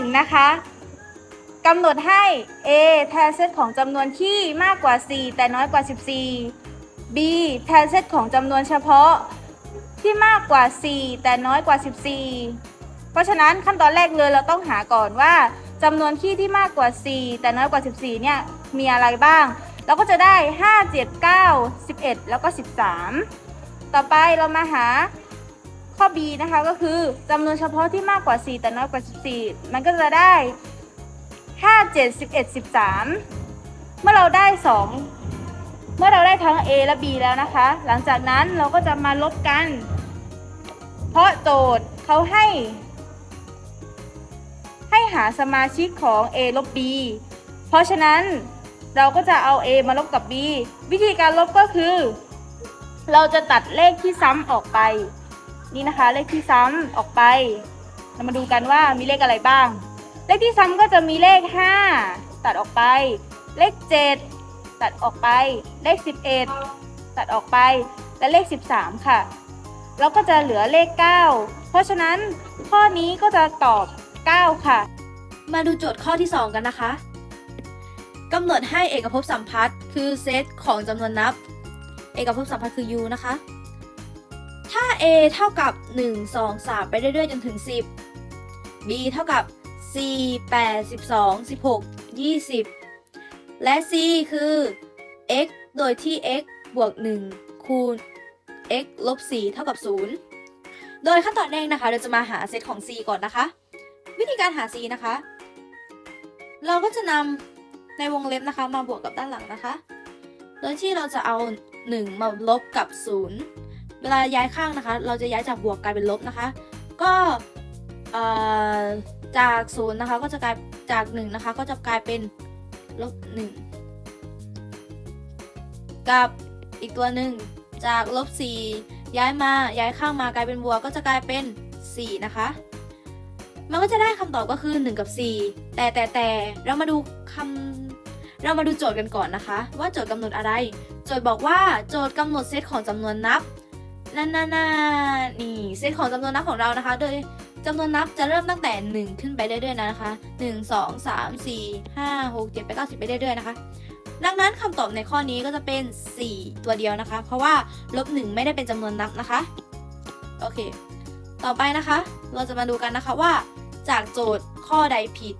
1 นะคะกำหนดให้ A แทนเซตของจำนวนที่มากกว่า 4 แต่น้อยกว่า 14 B แทนเซตของจำนวนเฉพาะที่มากกว่า 4 แต่น้อยกว่า 14 เพราะฉะนั้นขั้นตอนแรกเลยเราต้องหาก่อนว่าจำนวนที่ที่มากกว่า 4 แต่น้อยกว่า 14 เนี่ยมีอะไรบ้าง เราก็จะได้ 5 7 9 11 แล้วก็ 13 ต่อไปเรามาหา ข้อ B นะคะก็คือจำนวนเฉพาะที่มากกว่า 4 แต่น้อยกว่า 14 มันก็จะได้ 5 7 11 13 เมื่อเราได้ 2 เมื่อเราได้ทั้ง A และ B แล้วนะคะ หลังจากนั้นเราก็จะมาลบกัน เพราะโจทย์เขาให้ ให้หาสมาชิกของ A ลบ B เพราะฉะนั้นเราก็จะเอา A มาลบกับ B วิธีการลบก็คือ เราจะตัดเลขที่ซ้ำออกไป นี่นะคะ เลขที่ซ้ำออกไป เรามาดูกันว่ามีเลขอะไรบ้าง เลขที่ซ้ำก็จะมีเลข 5 ตัดออกไป เลข 7 ตัดออกไป เลข 11 ตัดออกไป และเลข 13 ค่ะแล้วก็จะเหลือเลข 9 เพราะฉะนั้นข้อนี้ก็จะตอบ 9 ค่ะ มาดูโจทย์ข้อที่ 2 กันนะคะกำหนดให้เอกภพสัมพัทธ์คือเซตของจำนวนนับ เอกภพสัมพัทธ์คือ u นะคะ ถ้า a เท่ากับ 1 2 3 ไปเรื่อยๆ จนถึง 10 b เท่ากับ 4 8 12 16 20 และ c คือ x โดยที่ x บวก 1 คูณ x ลบ 4 เท่ากับ 0 โดยขั้นตอนแรกนะคะ เราจะมาหาเซตของ c ก่อนนะคะ วิธีการหา c นะคะ เราก็จะนำในวงเล็บนะคะมาบวกกับด้านหลังนะคะ โดยที่เราจะเอา 1 มาลบกับ 0 เวลาย้ายข้างนะคะ เราจะย้ายจากบวกกลายเป็นลบนะคะ ก็เอ่อจาก0นะคะก็จะกลายจาก1นะคะก็จะกลายเป็นลบ1กับอีกตัวหนึ่งจากลบ4ย้ายมาย้ายข้างมากลายเป็นบวกก็จะกลายเป็น 4 นะคะ มันก็จะได้คำตอบก็คือ 1 กับ 4 แต่แต่แต่เรามาดูคำเรามาดูโจทย์กันก่อนนะคะ ว่าโจทย์กำหนดอะไร โจทย์บอกว่าโจทย์กำหนดเซตของจำนวนนับ นั่นน่านี่เซตของจำนวนนับของเรานะคะ โดยจำนวนนับจะเริ่มตั้งแต่ 1 ขึ้นไปเรื่อยๆนะคะ 1 2 3 4 5 6 7 8 9 10 ไปเรื่อยๆนะคะ ดังนั้นคำตอบในข้อนี้ก็จะเป็น 4 ตัวเดียวนะคะ เพราะว่าลบ1ไม่ได้เป็นจำนวนนับนะคะ โอเค ต่อไปนะคะ เราจะมาดูกันนะคะว่า จากโจทย์ข้อใดผิด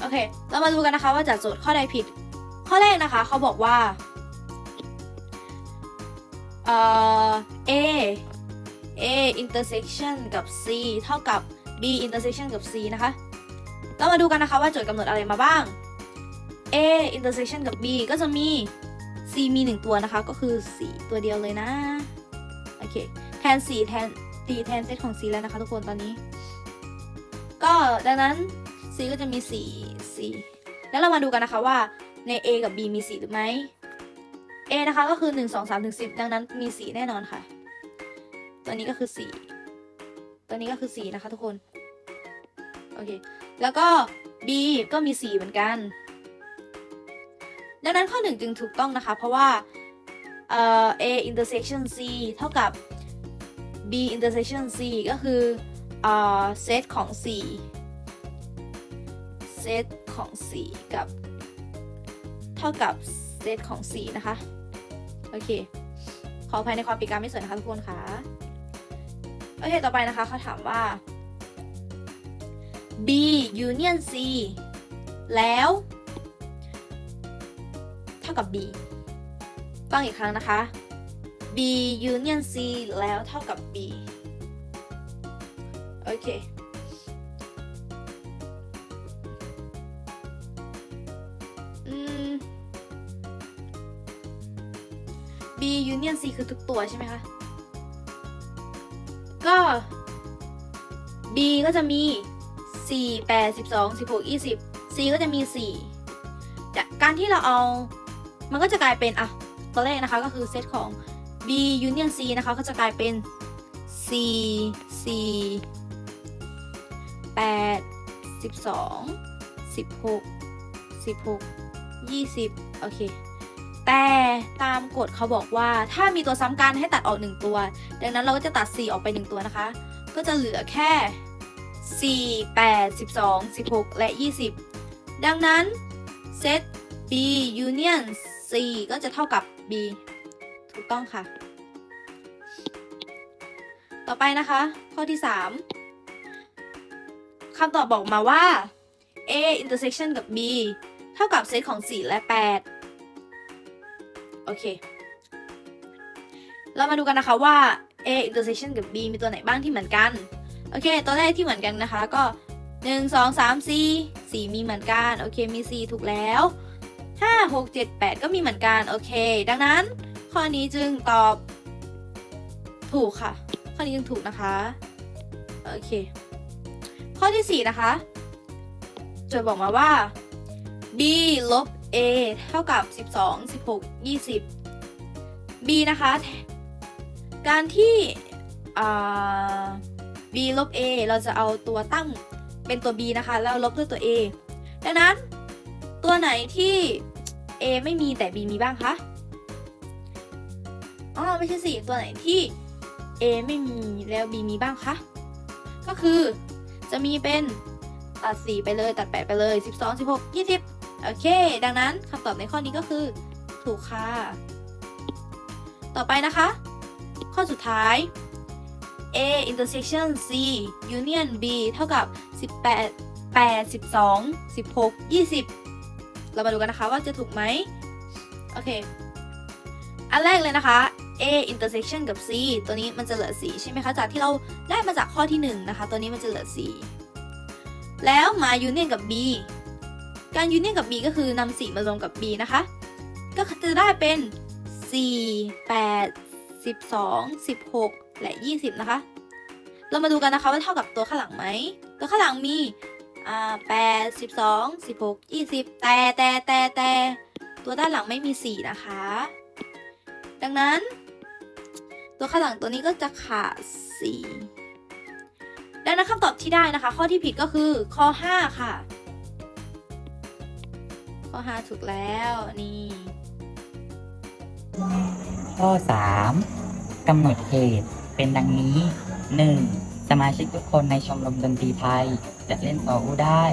โอเค เรามาดูกันนะคะว่าจากโจทย์ข้อใดผิด ข้อแรกนะคะ เขาบอกว่า เอ่อ a a intersection กับ c เท่ากับ b intersection กับ c นะคะ เรามาดูกันนะคะว่าโจทย์กำหนดอะไรมาบ้าง a intersection กับ b ก็จะมี c มี 1 ตัวนะคะ ก็คือ 4 ตัวเดียวเลยนะ โอเค แทน 4 แทนตีแทนเซตของ c แล้วนะคะทุกคนตอนนี้ ก็ดังนั้น c ก็จะมี 4 4 แล้วเรามาดูกันนะคะว่าใน a กับ b มี 4 หรือไม่ a นะคะก็คือ 1 2 3ถึง10 ดังนั้นมี 4 แน่นอนค่ะ ตัวนี้ก็คือ 4 ตัวนี้ก็คือ 4 นะคะทุกคน โอเค แล้วก็ b ก็มี 4 เหมือนกัน ดังนั้นข้อ 1 จึงถูกต้องนะคะ เพราะว่าเอ่อ a intersection c เท่ากับ b intersection c ก็คือเอ่อเซตของ c เซตของ c กับ เท่ากับเซตของ c นะคะ โอเค ขออภัยในความปีการไม่สวยนะคะทุกคนค่ะ โอเค ต่อไปนะคะเขาถามว่า B union C แล้ว เท่ากับ B ฟังอีกครั้งนะคะ B union C แล้วเท่ากับ B โอเค B union C คือทุกตัวใช่ไหมคะ ก็ B ก็จะมี 4 8 12 16 20 C ก็จะมี 4 จากการที่เราเอา มันก็จะกลายเป็น อะ ตัวแรกนะคะก็คือเซตของ B union C นะคะ ก็จะกลายเป็น C C 8 12 16 16 20 โอเค แต่ตามกฎเขาบอกว่าถ้ามีตัวซ้ำกันให้ตัดออก 1 ตัว ดังนั้นเราก็จะตัด 4 ออกไป 1 ตัวนะคะ ก็จะเหลือแค่ 4 8 12 16 และ 20 ดังนั้นเซต B union C ก็จะเท่ากับ B ถูกต้องค่ะ ต่อไปนะคะ ข้อที่ 3คำตอบบอกมาว่า A intersection กับ B เท่ากับเซตของ 4 และ 8 โอเค เรามาดูกันนะคะว่า A intersection กับ B มีตัวไหนบ้างที่เหมือนกัน โอเค ตัวแรกที่เหมือนกันนะคะ ก็ 1 2 3 4 4 มีเหมือนกัน โอเค มี 4 ถูกแล้ว 5 6 7 8 ก็มีเหมือนกัน โอเค ดังนั้นข้อนี้จึงตอบ ถูกค่ะ ข้อนี้จึงถูกนะคะ โอเค ข้อที่ 4 นะคะจทย์บอกมาว่า b ลบ a เท่ากับ 12 16 20 b นะคะ การที่ b ลบ a เราจะเอาตัวตั้งเป็นตัว b นะคะ แล้วลบด้วยตัว a ดังนั้นตัวไหนที่ a ไม่มีแต่ b มีบ้างคะ อ๋อ ไม่ใช่สิ ตัวไหนที่ a ไม่มีแล้ว b มีบ้างคะ ก็คือจะมีเป็นตัด 4 ไปเลยตัด 8 ไปเลย 12 16 20 โอเค ดังนั้นคำตอบในข้อนี้ก็คือ ถูกค่ะ ต่อไปนะคะ ข้อสุดท้าย A intersection C union B เท่ากับ 18 8 12 16 20 เรามาดูกันนะคะว่าจะถูกไหมโอเค อันแรกเลยนะคะ A intersection กับ C ตัวนี้มันจะเหลือ 4 ใช่ไหมคะ จากที่เราได้มาจากข้อที่ 1 นะคะ ตัวนี้มันจะเหลือ 4 แล้วมา union กับ B การ union กับ B ก็คือนำ4มารวมกับ B นะคะ ก็จะได้เป็น 4 8 12 16 และ 20 นะคะ เรามาดูกันนะคะว่าเท่ากับตัวข้างหลังไหม ตัวข้างหลังมีแปดสิบสอ่า8 12 16 20แต่แต่แต่แต่ตัวด้านหลังไม่มี4นะคะ ดังนั้น ตัวข้างหลังตัวนี้ก็จะขาด4ดังนั้นคำตอบที่ได้นะคะ ข้อที่ผิดก็คือข้อ5ค่ะ ข้อ 5 ถูกแล้วนี่ ข้อ 3กำหนดเหตุเป็นดังนี้ 1. สมาชิกทุกคนในชมรมดนตรีไทย จะเล่นซออู้ได้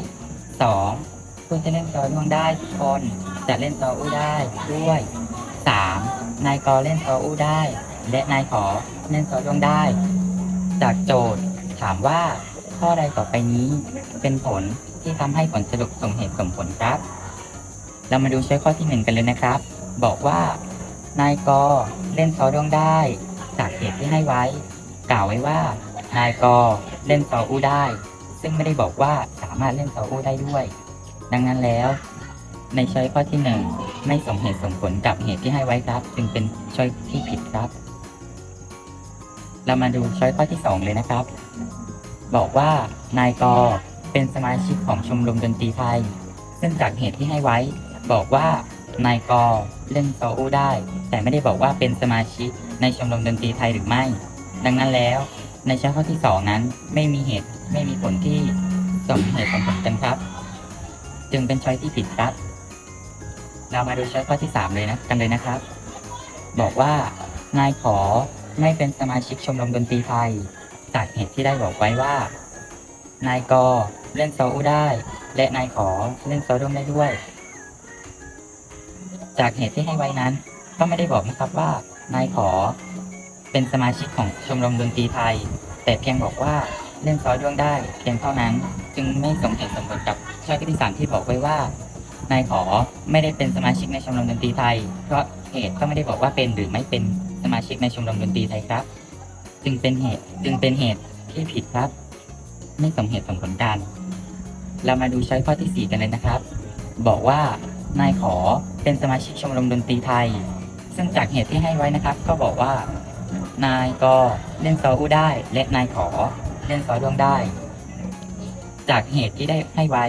2. ผู้ที่เล่นซอร่วงได้ทุกคนจะเล่นซออู้ได้ด้วย 3. นายกอเล่นซออู้ได้ และนายขอเล่นซอร่วงได้ จากโจทย์ถามว่าข้อใดต่อไปนี้เป็นผลที่ทำให้ผลสรุปสมเหตุสมผลครับ เรามาดูช้อยข้อที่หนึ่งกันเลยนะครับ บอกว่านายกเล่นซอด้วงได้ จากเหตุที่ให้ไว้ กล่าวไว้ว่านายกเล่นซออู้ได้ ซึ่งไม่ได้บอกว่าสามารถเล่นซออู้ได้ด้วย ดังนั้นแล้ว ในช้อยข้อที่หนึ่งไม่สมเหตุสมผลกับเหตุที่ให้ไว้ครับ จึงเป็นช้อยที่ผิดครับ เรามาดูช้อยข้อที่สองเลยนะครับ บอกว่านายกเป็นสมาชิกของชมรมดนตรีไทย ซึ่งจากเหตุที่ให้ไว้ บอกว่านายกอเล่นซอูได้ แต่ไม่ได้บอกว่าเป็นสมาชิกในชมรมดนตรีไทยหรือไม่ ดังนั้นแล้ว ในชั้นข้อที่สองนั้นไม่มีเหตุไม่มีผลที่สมเหตุสมผลกันครับ จึงเป็นช้อยที่ผิดครับ เรามาดูช้อยข้อที่สามเลยนะกันเลยนะครับ บอกว่านายขอไม่เป็นสมาชิกชมรมดนตรีไทยจากเหตุที่ได้บอกไว้ว่า นายกอเล่นซอูได้ และนายขอเล่นโซร่วมได้ด้วย จากเหตุที่ให้ไว้นั้น ก็ไม่ได้บอกนะครับว่านายขอ เป็นสมาชิกของชมรมดนตรีไทย แต่เพียงบอกว่าเล่นซอด้วงได้เพียงเท่านั้น จึงไม่สมเหตุสมผลกับช้อที่สามที่บอกไว้ว่านายขอไม่ได้เป็นสมาชิกในชมรมดนตรีไทย เพราะเหตุก็ไม่ได้บอกว่าเป็นหรือไม่เป็นสมาชิกในชมรมดนตรีไทยครับ จึงเป็นเหตุจึงเป็นเหตุที่ผิดครับ ไม่สมเหตุสมผลกัน เรามาดูช้อยข้อที่สี่กันเลยนะครับ บอกว่า นายขอเป็นสมาชิกชมรมดนตรีไทย ซึ่งจากเหตุที่ให้ไว้นะครับ ก็บอกว่า นายก็เล่นซออู้ได้ และนายขอเล่นซอดวงได้ จากเหตุที่ได้ให้ไว้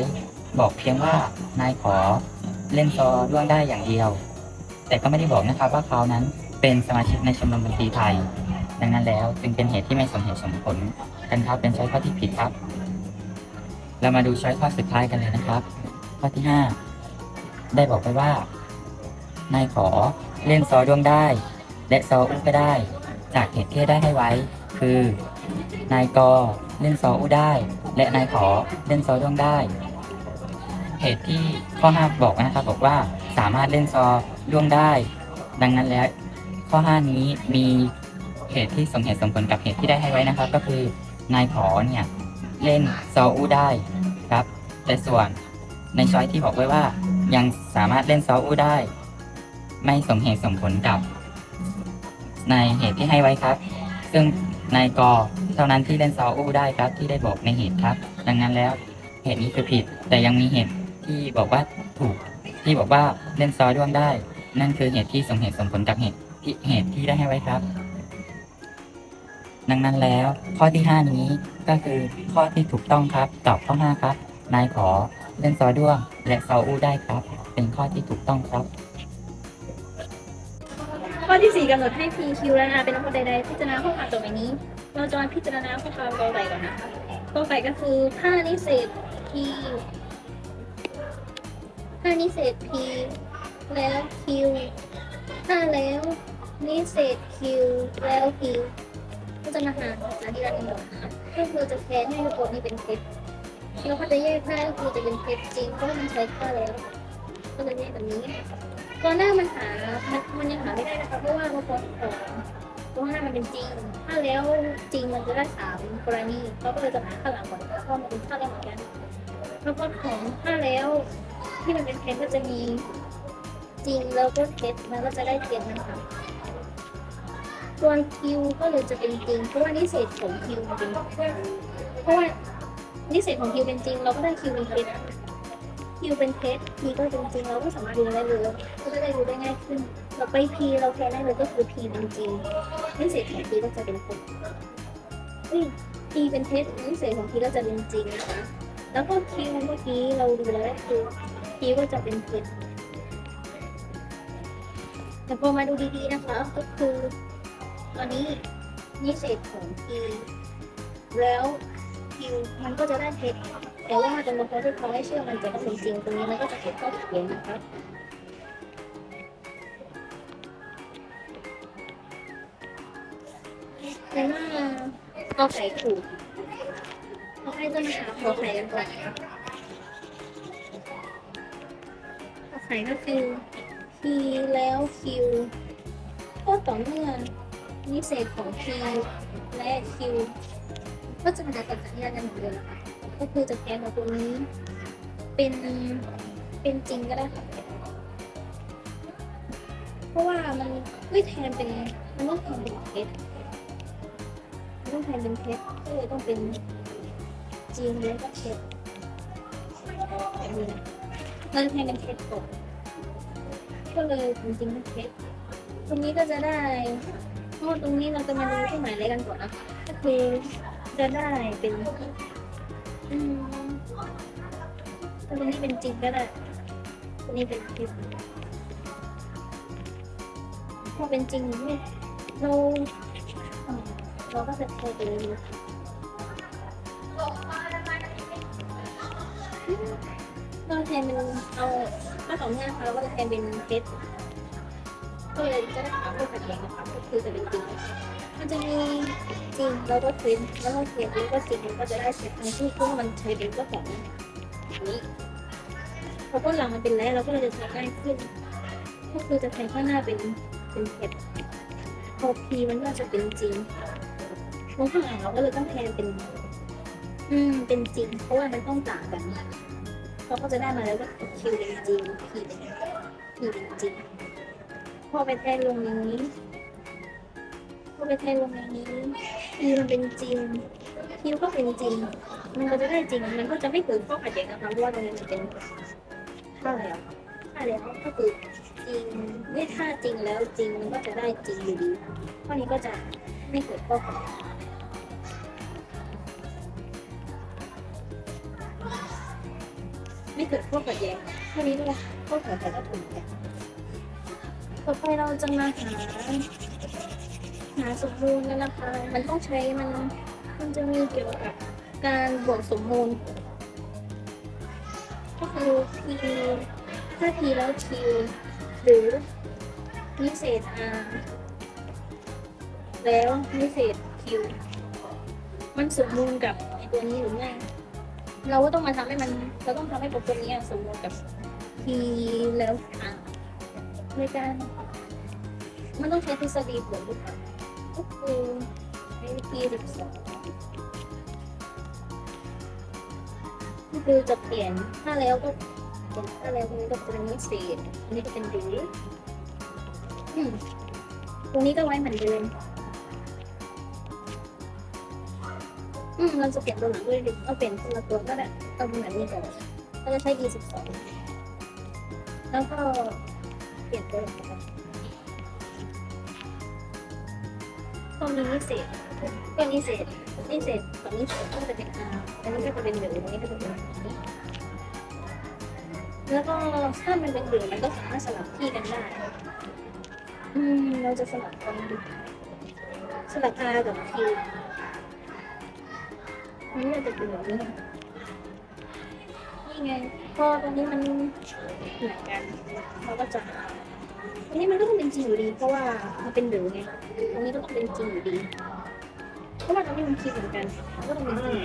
บอกเพียงว่านายขอเล่นซอดวงได้อย่างเดียว แต่ก็ไม่ได้บอกนะครับว่าเขานั้นเป็นสมาชิกในชมรมดนตรีไทย ดังนั้นแล้วจึงเป็นเหตุที่ไม่สมเหตุสมผลกันครับเป็นช้อยข้อที่ผิดครับ เรามาดูช้อยข้อสุดท้ายกันเลยนะครับ ข้อที่ห้า ได้บอกไปว่า นายขอเล่นซอด้วงได้ และซออุ้ก็ได้ จากเหตุที่ได้ให้ไว้ คือ นายกเล่นซออู้ได้ และนายขอเล่นซอด้วงได้ เหตุที่ข้อ5บอกนะครับบอกว่าสามารถเล่นซอด้วงได้ ดังนั้นแล้ว ข้อ5นี้มีเหตุที่สมเหตุสมผลกับเหตุที่ได้ให้ไว้นะครับ ก็คือนายขอเนี่ยเล่นซออู้ได้ครับ แต่ส่วนในช้อยที่บอกไว้ว่า ยังสามารถเล่นซออู้ได้ ไม่สมเหตุสมผลกับ ในเหตุที่ให้ไว้ครับ ซึ่งนายกเท่านั้นที่เล่นซออู้ได้ครับ ที่ได้บอกในเหตุครับ ดังนั้นแล้วเหตุนี้คือผิด แต่ยังมีเหตุที่บอกว่าถูก ที่บอกว่าเล่นซอด้วงได้ นั่นคือเหตุที่สมเหตุสมผลกับเหตุที่เหตุที่ได้ให้ไว้ครับ ดังนั้นแล้วข้อที่ 5 นี้ก็คือข้อที่ถูกต้องครับ ตอบข้อ5ครับ นายขอ เล่นซอด้วงและซออู้ได้ครับ เป็นข้อที่ถูกต้องครับ ข้อที่ 4กำหนดให้ P Q และ R เป็นอันใดๆพิจารณาข้อความต่อไปนี้ เราจะมาพิจารณาข้อความกอไก่ก่อนนะคะกอไก่ก็คือถ้านิเศษ P ถ้านิเศษ P แล้ว Q ถ้าแล้วนิเศษ Q แล้ว P ก็จะมาหาจากที่เรากำหนดนะคะก็คือจะแทนให้ทุกคนนี้เป็นเท็จ เราก็จะแยกได้ก็คือจะเป็นเท็จจริงเพราะว่ามันใช้ค่าแล้ว ก็จะแยกแบบนี้ตอนหน้ามันหา มันมันยังหาไม่ได้นะคะเพราะว่ามันพอของตัวหน้ามันเป็นจริง ถ้าแล้วจริงมันจะได้สามกรณีเขาก็เลยจะหาข้างหลังก่อนเพราะมันเป็นค่าแล้วเหมือนกันแล้วก็ของถ้าแล้วที่มันเป็นเท็จก็จะมีจริงแล้วก็เท็จมันก็จะได้เท็จนะคะส่วนคิวก็เลยจะเป็นจริงเพราะว่านิเศษของคิวมันเป็นเพราะว่า นิเศษของคิวเป็นจริง เราก็ได้คิวเป็นเท็จคิวเป็นเท็จพีก็เป็นจริงเราก็สามารถดูได้เลยก็จะได้ดูได้ง่ายขึ้น เราไปพีเราแค่ได้เลยก็คือพีเป็นจริงนิสัยของพีก็จะเป็นเท็จพีเป็นเท็จนิสัยของพีก็จะเป็นจริงนะคะแล้วก็คิวเมื่อกี้เราดูแล้วก็คือพีก็จะเป็นเท็จแต่พอมาดูดีๆนะคะก็คือตอนนี้นิสัยของพีแล้ว คิวมันก็จะได้เท็จแต่ว่าจำนวนคนที่เขาให้เชื่อมันจะเป็นจริงตรงนี้มันก็จะเกิดข้อขัดแย้งนะคะในหน้ากอไก่ถูกเราให้จะมาหาขอไข่กันก่อนคะขอไข่ก็คือ p แล้ว q ก็ต่อเมื่อนิเศษของ p และ q ก็จะมาจากสัญญากันเหมือนเดิมนะคะก็คือจะแทนกับตัวนี้เป็นเป็นจริงก็ได้ค่ะเพราะว่ามันไม่แทนเป็นมันต้องแทนเป็นเท็จมันต้องแทนเป็นเท็จก็เลยต้องเป็นจริงแล้วก็เท็จแบบนี้นะเราจะแทนเป็นเท็จก่อนก็เลยเป็นจริงเป็นเท็จตรงนี้ก็จะได้เพราะว่าตรงนี้เราจะมาดูที่หมายเลขกันก่อนนะคะก็คือ จะได้เป็นอืมตัวนี้เป็นจริงก็ได้ตัวนี้เป็นคลิปพอเป็นจริงเนี่ยเราเราก็จะเทไปเลยเราแทนเป็นเอาถ้าสองเนี่ยนะเราก็จะแทนเป็นเพชรก็เลยจะได้หาพวกขัดแย้งนะคะก็คือจะเป็นจริง มันจะมีจริงแล้วก็เทรนแล้วก็เทรนแล้วก็จริงมันก็จะได้เซตทั้งที่เพราะว่ามันใช้เป็นก็ของนี้พอต้นหลังมันเป็นแล้วเราก็เลยจะใช้ง่ายขึ้น ก็คือจะแทนข้างหน้าเป็นเป็นเพชรพอพีมันก็จะเป็นจริงตรงข้างหลังเราก็เลยต้องแทนเป็น อืม เป็นจริง เพราะว่ามันต้องต่างกันเราก็จะได้มาแล้วก็คิวเป็นจริงพีเป็นพีเป็นจริง พอไปแทนลงอย่างนี้ พอไปแทนลงในนี้คิวมันเป็นจริงคิวก็เป็นจริง มันก็จะได้จริง มันก็จะไม่เกิดข้อขัดแย้งนะคะเพราะว่าตรงนี้มันเป็นท่าแล้วท่าแล้วก็คือจริงไม่ท่าจริงแล้วจริงมันก็จะได้จริงอยู่ดีข้อนี้ก็จะไม่เกิดข้อขัดแย้งไม่เกิดข้อขัดแย้งข้อนี้ด้วยข้อขัดแย้งก็ถูกกันต่อไปเราจะมาหา หาสมมูลกันนะคะมันต้องใช้มันมันจะมีเกี่ยวกับการบวกสมมูลก็คือ p ถ้า p แล้ว q หรือนิเศษ r แล้วนิเศษ q มันสมมูลกับไอตัวนี้หรือไม่เราก็ต้องมาทำให้มันเราต้องทำให้โปรแกรมนี้สมมูลกับ P แล้ว R ในการมันต้องใช้ทฤษฎีผลหรือเปล่า ก็คือใช้ P สิบสองก็คือจะเปลี่ยนถ้าแล้วก็เปลี่ยนถ้าแล้วตรงนี้ก็จะเป็นนิเศษอันนี้ก็เป็นดีตรงนี้ก็ไว้เหมือนเดิมอืมเราจะเปลี่ยนตัวหลังด้วยดิเอาเปลี่ยนตัวละตัวก็ได้เอาเป็นแบบนี้ก่อนเราจะใช้ e สิบสองแล้วก็เปลี่ยนตัวหลัง ก่อนตรงนี้นิเศษก็นิเศษนิเศษกับนิเศษก็จะเป็น r อันนี้ก็จะเป็นหลืองอันนี้ก็จะเป็นนี้แล้วก็ถ้ามันเป็นหลืองมันก็สามารถสลับที่กันได้ อืม เราจะสลับกันดูสลับ r กับ q อันนี้มันจะเป็นแบบนี้นี่ไงพอตรงนี้มันเหมือนกัน เราก็จะ อันนี้มันก็ต้องเป็นจริงอยู่ดี เพราะว่ามันเป็นเหลืองไงตรงนี้ก็ต้องเป็นจริงอยู่ดี เพราะว่าตรงนี้มันคิดเหมือนกันมันก็ต้องเป็นจริง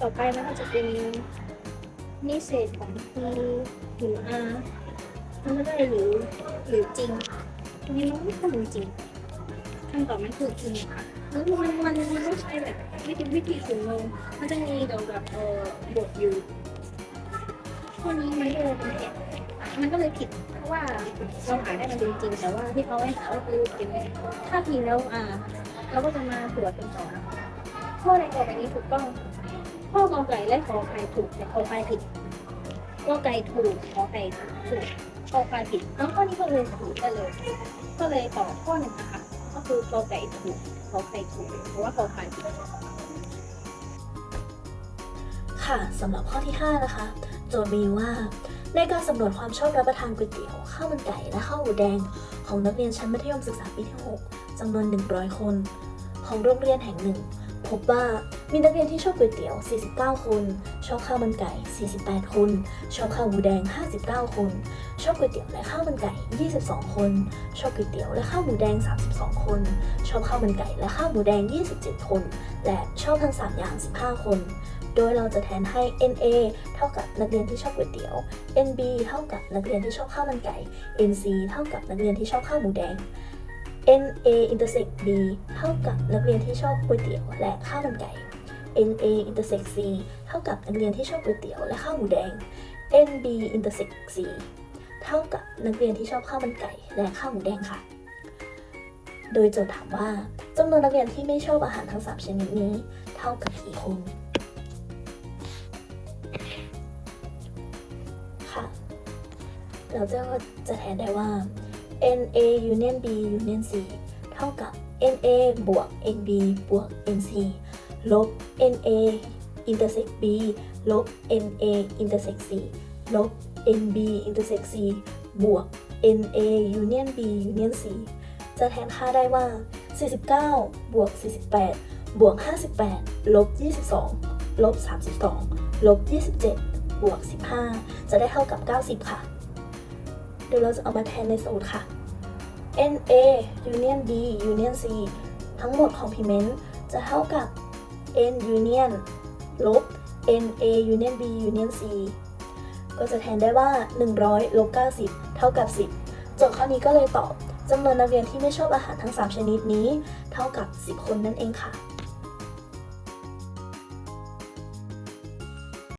ต่อไปมันก็จะเป็นนิเศษของ P หรือ R มันก็ได้หรือหรือจริงตรงนี้มันไม่ต้องเป็นจริงคำตอบมันคือจริงค่ะแล้วมันมันมันต้องใช้แบบวิธีวิธีถึงโลงมันจะมีเกี่ยวกับเอ่อบทอยู่ ข้อนี้มันก็เลยผิดมันก็เลยผิดเพราะว่าเราหาได้มันเป็นจริง แต่ว่าที่เขาให้หาก็คือเป็นถ้าทีแล้วอ่า เราก็จะมาตรวจเป็นต่อข้อในต่อไปนี้ถูกต้อง ข้อกอไก่และขอไข่ถูกแต่ขอไข่ผิดกอไก่ถูกขอไก่ถูกขอไข่ผิดแล้วข้อนี้ก็เลยถูกได้เลย ก็เลยตอบข้อหนึ่งนะคะก็คือกอไก่ถูกขอไข่ถูกเพราะว่าขอไข่ผิดค่ะสำหรับข้อที่ 5 นะคะ โจทย์มีว่า ในการสำรวจความชอบรับประทานก๋วยเตี๋ยวข้าวมันไก่และข้าวหมูแดง ของนักเรียนชั้นมัธยมศึกษาปีที่ 6จำนวน 100 คน ของโรงเรียนแห่งหนึ่ง พบว่ามีนักเรียนที่ชอบก๋วยเตี๋ยว 49 คน ชอบข้าวมันไก่ 48 คน ชอบข้าวหมูแดง 59 คน ชอบก๋วยเตี๋ยวและข้าวมันไก่ 22 คน ชอบก๋วยเตี๋ยวและข้าวหมูแดง 32 คน ชอบข้าวมันไก่และข้าวหมูแดง 27 คน และชอบทั้ง 3 อย่าง 15 คน โดยเราจะแทนให้ NA เท่ากับนักเรียนที่ชอบก๋วยเตี๋ยว NB เท่ากับนักเรียนที่ชอบข้าวมันไก่ NC เท่ากับนักเรียนที่ชอบข้าวหมูแดง NA intersect B เท่ากับนักเรียนที่ชอบก๋วยเตี๋ยวและข้าวมันไก่ NA intersect C เท่ากับนักเรียนที่ชอบก๋วยเตี๋ยวและข้าวหมูแดง NB intersect C เท่ากับนักเรียนที่ชอบข้าวมันไก่และข้าวหมูแดงค่ะ โดยโจทย์ถามว่าจำนวนนักเรียนที่ไม่ชอบอาหารทั้ง 3 ชนิดนี้ เท่ากับกี่คน เราจะจะแทนได้ว่า NA union B union C เท่ากับ NA บวก NB บวก NC ลบ NA intersect B ลบ NA intersect C ลบ NB intersect C บวก NA union B union C จะแทนค่าได้ว่า 49 บวก 48 บวก 58 ลบ 22 ลบ 32 ลบ 27 บวก 15 จะได้เท่ากับ 90 ค่ะ เดี๋ยวเราจะเอามาแทนในสูตรค่ะ NA union B union C ทั้งหมดของพิเมนต์จะเท่ากับ N union ลบ NA union B union C ก็จะแทนได้ว่า 100ลบ90 เท่ากับ 10 โจทย์ข้อนี้ก็เลยตอบจำนวนนักเรียนที่ไม่ชอบอาหารทั้ง 3 ชนิดนี้ เท่ากับ 10 คนนั่นเองค่ะ